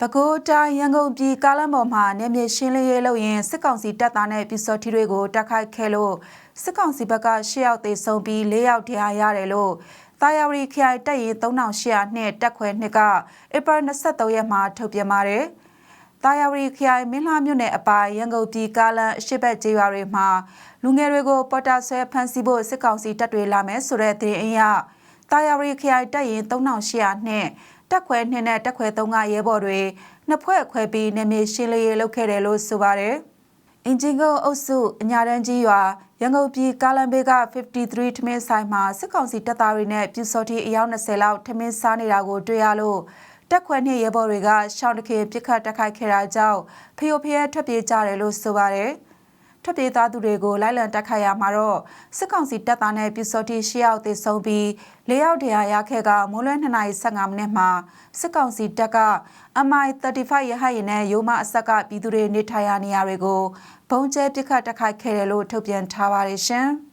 ပဲခူးတိုင်းရန်ကုန်ပြည်ကားလမ်းပေါ်မှာနေမြေရှင်းလင်းရေးလုပ်ရင်စစ်ကောင်စီတပ်သားနဲ့ပြည်စော်ထီတွေကိုတိုက်ခိုက်ခဲ့လို့စစ်ကောင်စီဘက်က၈ယောက်သေဆုံးပြီး၄ယောက်ဒဏ်ရာရတယ်လို့တာယာဝတီခရိုင်တပ်ရင်း3800နဲ့တပ်ခွဲ2ကဧပြီ23ရက်မှာထုတ်ပြန်ပါတယ်။တာယာဝတီခရိုင်မင်းလှမြို့နယ်အပိုင်ရန်ကုန်ပြည်ကားလမ်းအရှိတ်ဘက်ကျေးရွာတွေမှာလူငယ်တွေကိုပေါ်တာဆွဲဖမ်းဆီးဖို့စစ်ကောင်စီတပ်တွေလာမယ်ဆိုတဲ့သတင်းအရတာယာဝတီခရိုင်တပ်ရင်း3800နဲ့ တက်ခွဲ2နဲ့တက်ခွဲ3ကရဲဘော်တွေနှစ်ဖွဲ့ခွဲပြီးနေမြေရှင်းလင်းရေးလုပ်ခဲ့တယ်လို့ဆိုပါတယ်။အင်ဂျင်ကိုအုပ်စုအညာတန်းကြီးရွာရန်ကုန်ပြည်ကားလန်ဘေးက53ထမင်းဆိုင်မှာစစ်ကောင်စီတပ်သားတွေနဲ့ပြူစော်တီအယောက်20လောက်ထမင်းစားနေတာကိုတွေ့ရလို့တက်ခွဲနှစ်ရဲဘော်တွေကရှောင်းတခင်ပြစ်ခတ်တက်ခိုက်ခဲ့တာကြောင့်ဖျို့ဖျဲထွက်ပြေးကြတယ်လို့ဆိုပါတယ်။ ထွက်ပြေးသားသူတွေကိုလိုက်လံတက်ခတ်ရမှာတော့စစ်ကောင်စီတပ်သားနဲ့ပြူစော်တီ၈ယောက်သေဆုံးပြီး၄ယောက်တရားရခဲ့ကမိုးလွဲ2:15မိနစ်မှာစစ်ကောင်စီတပ်က MI35 ရဟတ်ယာဉ်နဲ့ရိုးမအဆက်ကပြည်သူတွေနေထိုင်ရာနေရာတွေကိုဘုံကျဲပစ်ခတ်တက်ခိုက်ခဲ့တယ်လို့ထုတ်ပြန်ထားပါတယ်ရှင်။